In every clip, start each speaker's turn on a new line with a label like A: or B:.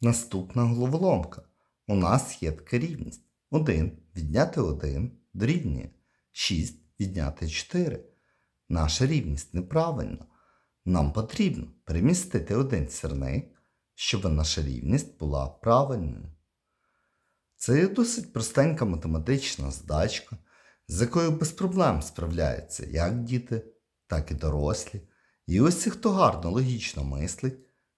A: Наступна головоломка. У нас є така рівність. 1 відняти 1 дорівнює 6 відняти 4. Наша рівність неправильна. Нам потрібно перемістити один сірник, щоб наша рівність була правильною. Це є досить простенька математична задачка, з якою без проблем справляються як діти, так і дорослі. І ось ці, хто гарно логічно мислить,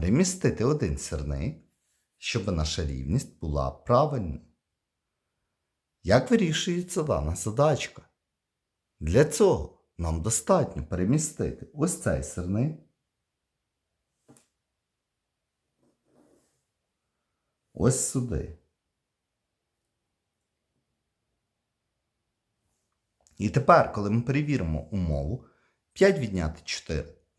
A: перемістити один сірник, щоб наша рівність була правильною. Як вирішується дана задачка? Для цього нам достатньо перемістити ось цей сирник. Ось сюди. І тепер, коли ми перевіримо умову, 5 відняти 4